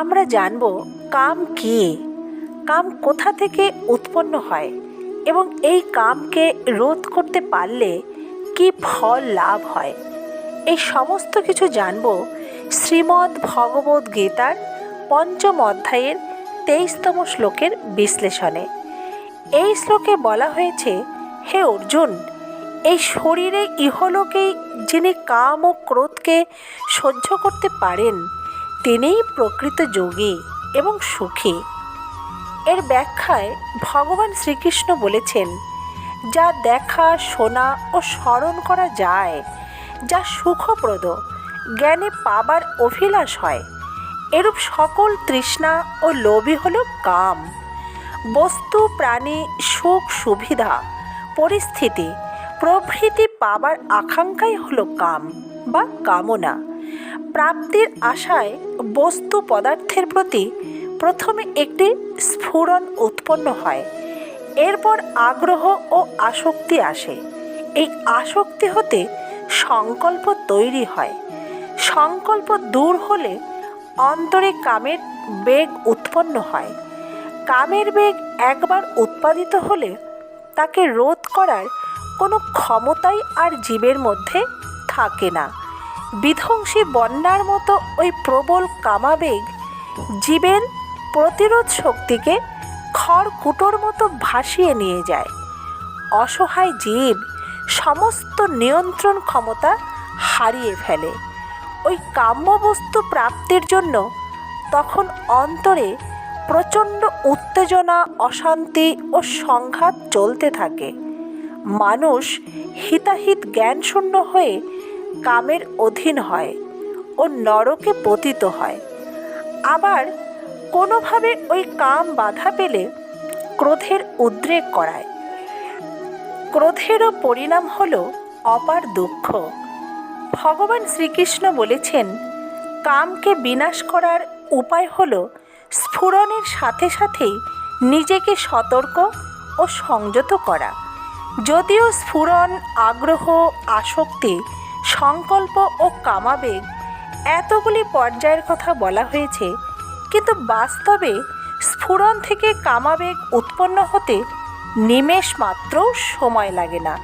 আমরা জানব কাম কী? কাম কোথা থেকে উৎপন্ন হয়? এবং এই কামকে রোধ করতে পারলে কি ফল লাভ হয়? এই সমস্ত কিছু জানব শ্রীমদ্ ভগবদ্ গীতার পঞ্চম অধ্যায়ের তেইশতম শ্লোকের বিশ্লেষণে। এই শ্লোকে বলা হয়েছে, হে অর্জুন, এই শরীরে ইহলোকেই যিনি কাম ও ক্রোধকে সহ্য করতে পারেন তিনিই প্রকৃত যোগী এবং সুখী। এর ব্যাখ্যায় ভগবান শ্রীকৃষ্ণ বলেছেন, যা দেখা, শোনা ও স্মরণ করা যায়, যা সুখপ্রদ, জ্ঞানে পাবার অভিলাষ হয়। এরূপ সকল তৃষ্ণা ও লোভই হল কাম। বস্তু, প্রাণী, সুখ, সুবিধা, পরিস্থিতি, প্রভৃতি পাবার আকাঙ্ক্ষাই হল কাম বা কামনা। প্রাপ্তির আশায় বস্তু পদার্থের প্রতি প্রথমে একটি স্ফুরণ উৎপন্ন হয়। এরপর আগ্রহ ও আসক্তি আসে। এই আসক্তি হতে সংকল্প তৈরি হয়। সংকল্প দূর হলে অন্তরে কামের বেগ উৎপন্ন হয়। কামের বেগ একবার উৎপাদিত হলে তাকে রোধ করার কোনো ক্ষমতাই আর জীবের মধ্যে থাকে না। বিধ্বংসী বন্যার মতো ওই প্রবল কামাবেগ জীবের প্রতিরোধ শক্তিকে খড়কুটোর মতো ভাসিয়ে নিয়ে যায়। অসহায় জীব সমস্ত নিয়ন্ত্রণ ক্ষমতা হারিয়ে ফেলে। ওই কাম্যবস্তু প্রাপ্তির জন্য তখন অন্তরে প্রচণ্ড উত্তেজনা, অশান্তি ও সংঘাত চলতে থাকে। মানুষ হিতাহিত জ্ঞানশূন্য হয়ে কামের অধীন হয় ও নরকে পতিত হয়। আবার কোনোভাবে ওই কাম বাধা পেলে ক্রোধের উদ্রেক করায়। ক্রোধেরও পরিণাম হল অপার দুঃখ। ভগবান শ্রীকৃষ্ণ বলেছেন, কামকে বিনাশ করার উপায় হল স্ফুরণের সাথে সাথেই নিজেকে সতর্ক ও সংযত করা। যদিও স্ফুরণ, আগ্রহ, আসক্তি সংকল্প ও কামাবেগ এতগুলি পর্যায়ের কথা বলা হয়েছে, কিন্তু বাস্তবে স্ফুরণ থেকে কামাবেগ উৎপন্ন হতে নিমেষ মাত্র সময় লাগে না।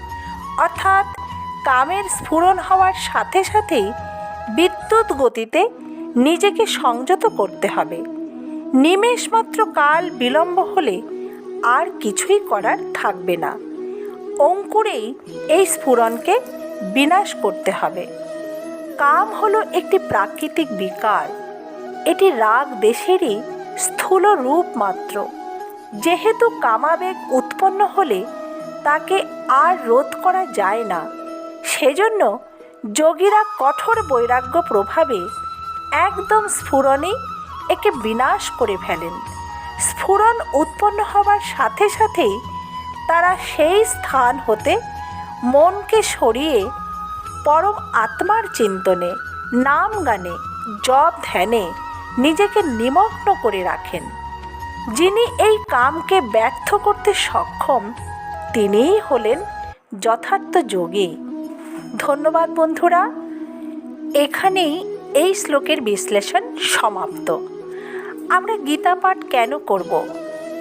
অর্থাৎ কামের স্ফুরণ হওয়ার সাথে সাথেই বিদ্যুৎ গতিতে নিজেকে সংযত করতে হবে। নিমেষ মাত্র কাল বিলম্ব হলে আর কিছুই করার থাকবে না। অঙ্কুরেই এই স্ফুরণকে বিনাশ করতে হবে। কাম হলো একটি প্রাকৃতিক বিকার। এটি রাগ দেশেরই স্থূল রূপ মাত্র। যেহেতু কামাবেগ উৎপন্ন হলে তাকে আর রোধ করা যায় না, সেজন্য যোগীরা কঠোর বৈরাগ্য প্রভাবে একদম স্ফুরণেই একে বিনাশ করে ফেলেন। স্ফুরণ উৎপন্ন হওয়ার সাথে সাথেই তারা সেই স্থান হতে মনকে সরিয়ে পরম আত্মার চিন্তনে, নাম গানে, জপ ধ্যানে নিজেকে নিমগ্ন করে রাখেন। যিনি এই কামকে ব্যর্থ করতে সক্ষম, তিনিই হলেন যথার্থ যোগী। ধন্যবাদ বন্ধুরা, এখানেই এই শ্লোকের বিশ্লেষণ সমাপ্ত। আমরা গীতা পাঠ কেন করব?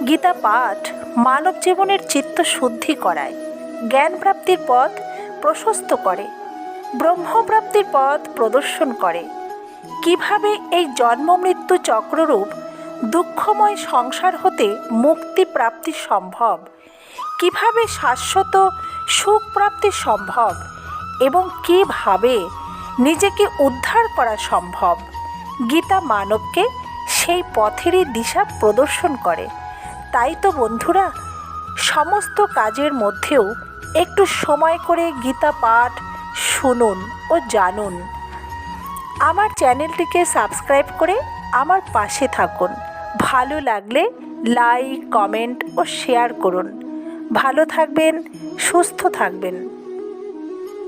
গীতা পাঠ মানব জীবনের চিত্ত শুদ্ধি করায়। জ্ঞান প্রাপ্তির পথ প্রশস্ত করে, ব্রহ্মপ্রাপ্তির পথ প্রদর্শন করে। কীভাবে এই জন্ম মৃত্যু চক্ররূপ দুঃখময় সংসার হতে মুক্তি প্রাপ্তি সম্ভব? কীভাবে শাশ্বত সুখ প্রাপ্তি সম্ভব? এবং কীভাবে নিজেকে উদ্ধার করা সম্ভব? গীতা মানবকে সেই পথেরই দিশা প্রদর্শন করে। তাই তো বন্ধুরা, সমস্ত কাজের মধ্যেও একটু সময় করে গীতা পাঠ শুনুন ও জানুন। আমার চ্যানেলটিকে সাবস্ক্রাইব করে আমার পাশে থাকুন। ভালো লাগলে লাইক, কমেন্ট ও শেয়ার করুন। ভালো থাকবেন, সুস্থ থাকবেন।